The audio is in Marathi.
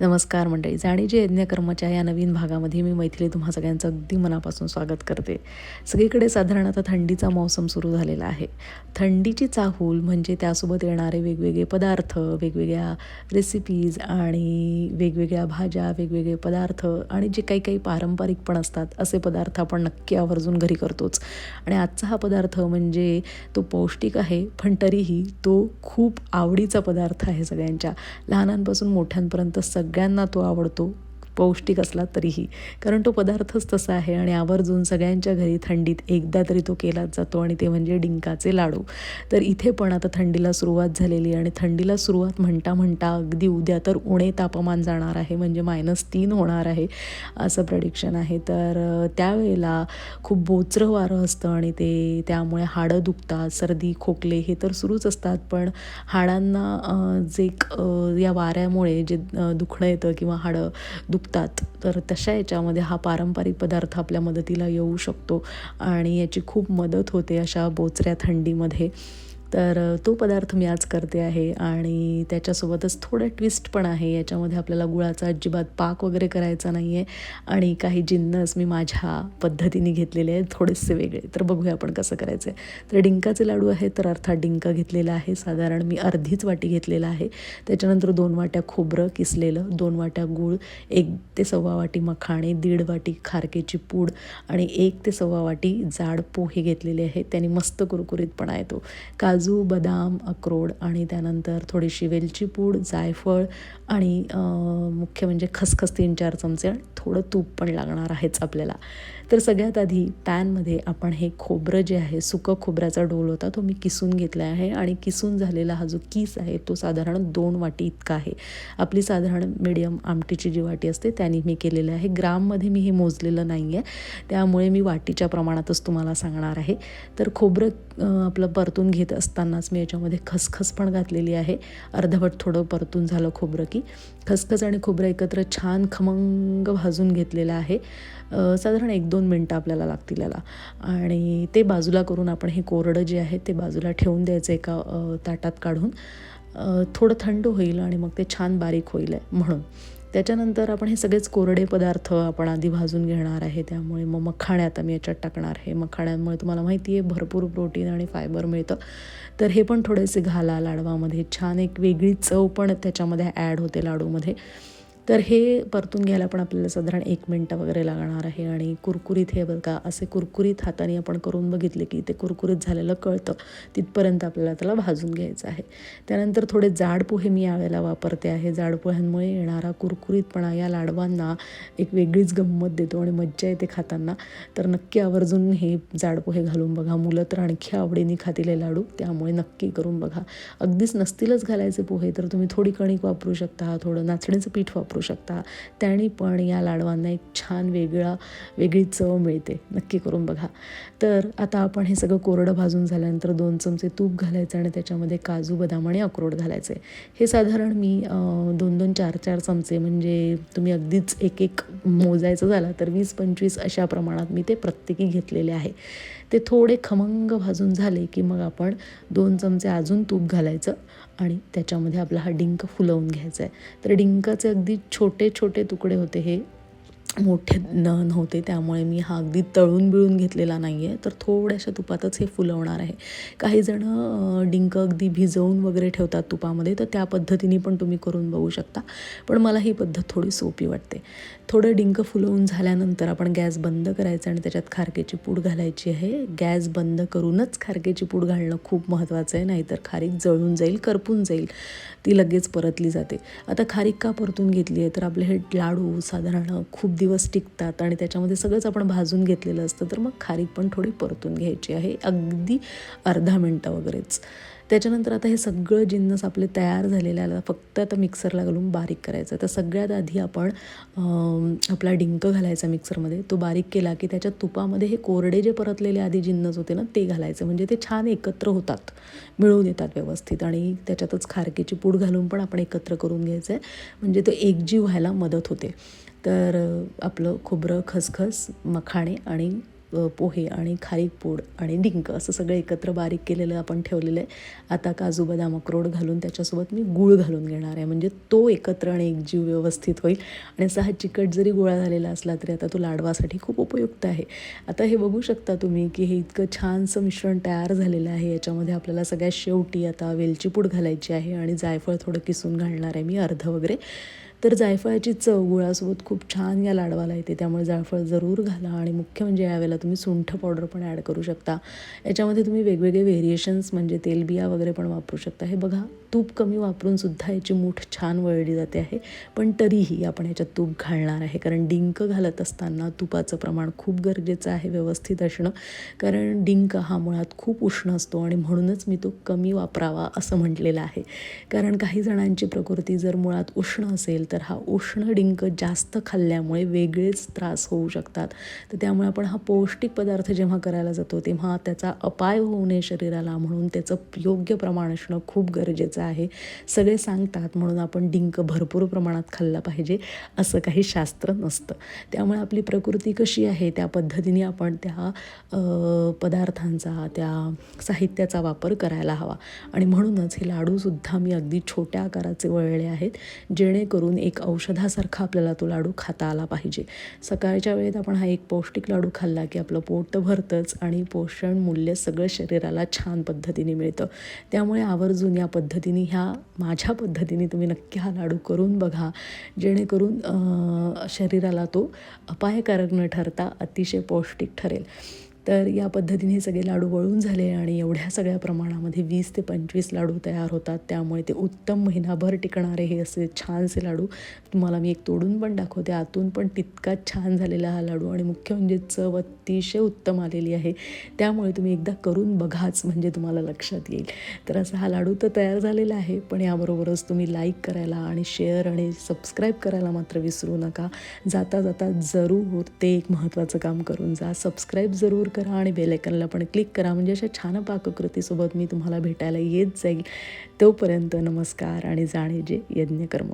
नमस्कार मंडळी. जाणीजे यज्ञकर्माच्या या नवीन भागामध्ये मी मैथिली तुम्हा सगळ्यांचं अगदी मनापासून स्वागत करते. सगळीकडे साधारण आता थंडीचा मौसम सुरू झालेला आहे. थंडीची चाहूल म्हणजे त्यासोबत येणारे वेगवेगळे पदार्थ वेगवेगळ्या रेसिपीज आणि वेगवेगळ्या भाज्या वेगवेगळे पदार्थ आणि जे काही काही पारंपरिक पण असतात असे पदार्थ आपण नक्की आवर्जून घरी करतोच. आणि आजचा हा पदार्थ म्हणजे तो पौष्टिक आहे पण तरीही तो खूप आवडीचा पदार्थ आहे सगळ्यांच्या. लहानांपासून मोठ्यांपर्यंत सगळ्यांना तो आवडतो. पौष्टिक असला तरीही. कारण तो पदार्थच तसा आहे आणि आवर्जून सगळ्यांच्या घरी थंडीत एकदा तरी तो केलाच जातो आणि ते म्हणजे डिंकाचे लाडू. तर इथे पण आता थंडीला सुरुवात झालेली आणि थंडीला सुरुवात म्हणता म्हणता अगदी उद्या तर उणे तापमान जाणार आहे. म्हणजे मायनस तीन होणार आहे असं प्रडिक्शन आहे. तर त्यावेळेला खूप बोचरं वारं असतं आणि ते त्यामुळे हाडं दुखतात सर्दी खोकले हे तर सुरूच असतात. पण हाडांना जे या वाऱ्यामुळे जे दुखणं येतं किंवा हाडं दुख दुखतात तर तशा याच्यामध्ये हा पारंपरिक पदार्थ आपल्या मदतीला येऊ शकतो आणि याची खूप मदत होते अशा बोचऱ्या थंडीमध्ये. तर तो पदार्थ मी आज करते आहे आणि त्याच्यासोबतच थोडं ट्विस्ट पण आहे. याच्यामध्ये आपल्याला गुळाचा अजिबात पाक वगैरे करायचा नाही आहे आणि काही जिन्नस मी माझ्या पद्धतीने घेतलेले आहेत. थोडेसे वेगळे. तर बघूया आपण कसं करायचं आहे तर डिंकाचे लाडू आहे तर अर्थात डिंक घेतलेला आहे. साधारण मी अर्धीच वाटी घेतलेला आहे. त्याच्यानंतर दोन वाट्या खोबरं किसलेलं दोन वाट्या गूळ एक ते सव्वा वाटी मखाणे दीड वाटी खारकेची पूड आणि एक ते सव्वा वाटी जाड पोहे घेतलेले आहेत. त्यांनी मस्त कुरकुरीतपणा येतो. काजू बदाम अक्रोड आणि त्यानंतर थोडीशी वेलची पूड जायफळ आणि मुख्य म्हणजे खसखस तीन चार चमचे आणि थोडं तूप पण लागणार आहेच आपल्याला. तर सगळ्यात आधी पॅनमध्ये आपण हे खोबरं जे आहे सुकं खोबऱ्याचा डोल होता तो मी किसून घेतला आहे आणि किसून झालेला हा जो किस आहे तो साधारण दोन वाटी इतका आहे. आपली साधारण मिडियम आमटीची जी वाटी असते त्याने मी केलेलं आहे. ग्राममध्ये मी हे मोजलेलं नाही आहे त्यामुळे मी वाटीच्या प्रमाणातच तुम्हाला सांगणार आहे. तर खोबरं आपलं परतून घेत असतानाच मी याच्यामध्ये खसखस पण घातलेली आहे. अर्धवट थोडं परतून झालं खोबरं की. खसखस आणि खोबरं एकत्र छान खमंग भाजून घेतलेलं आहे. साधारण एक दोन मिनटं आपल्याला लागतील याला. आणि ते बाजूला करून आपण हे कोरडं जे आहे ते बाजूला ठेवून द्यायचं एका ताटात काढून. थोडं थंड होईल आणि मग ते छान बारीक होईल आहे म्हणून. त्याच्यानंतर आपण हे सगळेच कोरडे पदार्थ आपण आधी भाजून घेणार आहे. त्यामुळे मग मखाणे आता मी याच्यात टाकणार आहे. मखाण्यांमुळे तुम्हाला माहिती आहे भरपूर प्रोटीन आणि फायबर मिळतं. तर हे पण थोडेसे घाला लाडवामध्ये. छान एक वेगळी चव पण त्याच्यामध्ये ॲड होते लाडूमध्ये. तर हे परतून घ्यायला पण आपल्याला साधारण एक मिनटं वगैरे लागणार आहे आणि कुरकुरीत हे बघा असे कुरकुरीत हाताने आपण करून बघितले की ते कुरकुरीत झालेलं कळतं. तिथपर्यंत आपल्याला त्याला भाजून घ्यायचं आहे. त्यानंतर थोडे जाड पोहे मी यावेळेला वापरते आहे. जाड पोह्यांमुळे येणारा कुरकुरीतपणा या लाडवांना एक वेगळीच गंमत देतो आणि मज्जा येते खाताना. तर नक्की आवर्जून हे जाड पोहे घालून बघा. मुलं तर आणखी आवडीने खातील हे लाडू त्यामुळे नक्की करून बघा. अगदीच नसतीलच घालायचे पोहे तर तुम्ही थोडी कणिक वापरू शकता थोडं नाचणीचं पीठ वापरू शकता. त्याने पण या लाडवांना एक छान वेगळा वेगळी चव मिळते. नक्की करून बघा. तर आता आपण हे सगळं कोरडं भाजून झाल्यानंतर दोन चमचे तूप घालायचं आणि त्याच्यामध्ये काजू बदाम आणि अक्रोड घालायचे. हे साधारण मी दोन दोन चार चार चमचे म्हणजे तुम्ही अगदीच एक एक मोजायचं झाला तर वीस पंचवीस अशा प्रमाणात मी ते प्रत्येकी घेतलेले आहे. ते थोडे खमंग भाजून झाले की मग आपण दोन चमचे अजून तूप घालायचं आणि त्याच्यामध्ये आपला हा डिंक फुलवून घ्यायचा आहे. तर डिंकाचे अगदी छोटे छोटे तुकडे होते हे. मोठे न नव्हते त्यामुळे मी हा अगदी तळून बिळून घेतलेला नाही आहे तर थोड्याशा तुपातच हे फुलवणार आहे. काही जणं डिंक अगदी भिजवून वगैरे ठेवतात तुपामध्ये तर त्या पद्धतीने पण तुम्ही करून बघू शकता. पण मला ही पद्धत थोडी सोपी वाटते. थोडं डिंक फुलवून झाल्यानंतर आपण गॅस बंद करायचा आणि त्याच्यात खारकेची पूड घालायची आहे. गॅस बंद करूनच खारकेची पूड घालणं खूप महत्त्वाचं आहे नाहीतर खारीक जळून जाईल करपून जाईल. ती लगेच परतली जाते. आता खारीक का परतून घेतली आहे तर आपले हे लाडू साधारण खूप दिवस टिकतात आणि त्याच्यामध्ये सगळंच आपण भाजून घेतलेलं असतं तर मग खारीक पण थोडी परतून घ्यायची आहे अगदी अर्धा मिनटं वगैरेच. त्याच्यानंतर आता हे सगळं जिन्नस आपले तयार झालेले आहे फक्त आता मिक्सरला घालून बारीक करायचं तर सगळ्यात आधी आपण आपला डिंक घालायचा मिक्सरमध्ये तो बारीक केला की त्याच्या तुपामध्ये हे कोरडे जे परतलेले आधी जिन्नस होते ना ते घालायचं. म्हणजे ते छान एकत्र होतात मिळून येतात व्यवस्थित. आणि त्याच्यातच खारकेची पूड घालून पण आपण एकत्र करून घ्यायचं आहे. म्हणजे तो एकजीव व्हायला मदत होते. तर आपलं खोबरं खसखस मखाणे आणि पोहे आणि खारीक पूड आणि डिंक असं सगळं एकत्र बारीक केलेलं आपण ठेवलेलं आहे. आता काजू बदाम अक्रोड घालून त्याच्यासोबत मी गूळ घालून घेणार आहे. म्हणजे तो एकत्र आणि एकजीव व्यवस्थित होईल. आणि असा हा चिकट जरी गोळा झालेला असला तरी आता तो लाडवासाठी खूप उपयुक्त आहे. आता हे बघू शकता तुम्ही की हे इतकं छानसं मिश्रण तयार झालेलं आहे. याच्यामध्ये आपल्याला सगळ्यात शेवटी आता वेलची पूड घालायची आहे आणि जायफळ थोडं किसून घालणार आहे मी अर्ध वगैरे. तर जायफळाची चव गुळासोबत खूप छान या लाडवाला येते. त्यामुळे जायफळ जरूर घाला आणि मुख्य म्हणजे यावेळेला तुम्ही सुंठ पावडर पण ॲड करू शकता. याच्यामध्ये तुम्ही वेगवेगळे व्हेरिएशन्स म्हणजे तेलबिया वगैरे पण वापरू शकता. हे बघा तूप कमी वापरून सुद्धा याची मूठ छान वळली जाते आहे. पण तरीही आपण याच्यात तूप घालणार आहे. कारण डिंक घालत असताना तुपाचं प्रमाण खूप गरजेचं आहे व्यवस्थित असणं. कारण डिंक हा मुळात खूप उष्ण असतो आणि म्हणूनच मी तो कमी वापरावा असं म्हटलेलं आहे. कारण काही जणांची प्रकृती जर मुळात उष्ण असेल तर तर हा उष्ण डिंक जास्त खाल्ल्यामुळे वेगळेच त्रास होऊ शकतात. तर त्यामुळे आपण हा पौष्टिक पदार्थ जेव्हा करायला जातो तेव्हा त्याचा अपाय होऊ नये शरीराला म्हणून त्याचं योग्य प्रमाण असणं खूप गरजेचं आहे. सगळे सांगतात म्हणून आपण डिंक भरपूर प्रमाणात खाल्ला पाहिजे असं काही शास्त्र नसतं. त्यामुळे आपली प्रकृती कशी आहे त्या पद्धतीने आपण त्या पदार्थांचा त्या साहित्याचा वापर करायला हवा. आणि म्हणूनच हे लाडूसुद्धा मी अगदी छोट्या आकाराचे वळले आहेत जेणेकरून एक औषधासारखा आपल्याला तो लाडू खाता आला पाहिजे. सकाळच्या वेळेत आपण हा एक पौष्टिक लाडू खाल्ला की आपलं पोट तर भरतंच आणि पोषण मूल्य सगळं शरीराला छान पद्धतीने मिळतं. त्यामुळे आवर्जून या पद्धतीने ह्या माझ्या पद्धतीने तुम्ही नक्की हा लाडू करून बघा. जेणेकरून शरीराला तो अपायकारक न ठरता अतिशय पौष्टिक ठरेल. तर या पद्धतीने सगळे लाडू वळून झाले आणि एवढ्या सगळ्या प्रमाणामध्ये वीस ते पंचवीस लाडू तयार होतात. त्यामुळे ते उत्तम महिनाभर टिकणारे हे असे छानसे लाडू तुम्हाला मी एक तोडून पण दाखवते. आतून पण तितकाच छान झालेला हा लाडू आणि मुख्य म्हणजे चव अतिशय उत्तम आलेली आहे. त्यामुळे तुम्ही एकदा करून बघाच म्हणजे तुम्हाला लक्षात येईल. तर असा हा लाडू तर तयार झालेला आहे पण याबरोबरच तुम्ही लाईक करायला आणि शेअर आणि सबस्क्राईब करायला मात्र विसरू नका. जाता जाता जरूर ते एक महत्त्वाचं काम करून जा. सबस्क्राईब जरूर करा आणि बेलायकनला पण क्लिक करा. म्हणजे अशा छान पाककृतीसोबत मी तुम्हाला भेटायला येत जाईल. तोपर्यंत नमस्कार आणि जाणे जे यज्ञकर्म.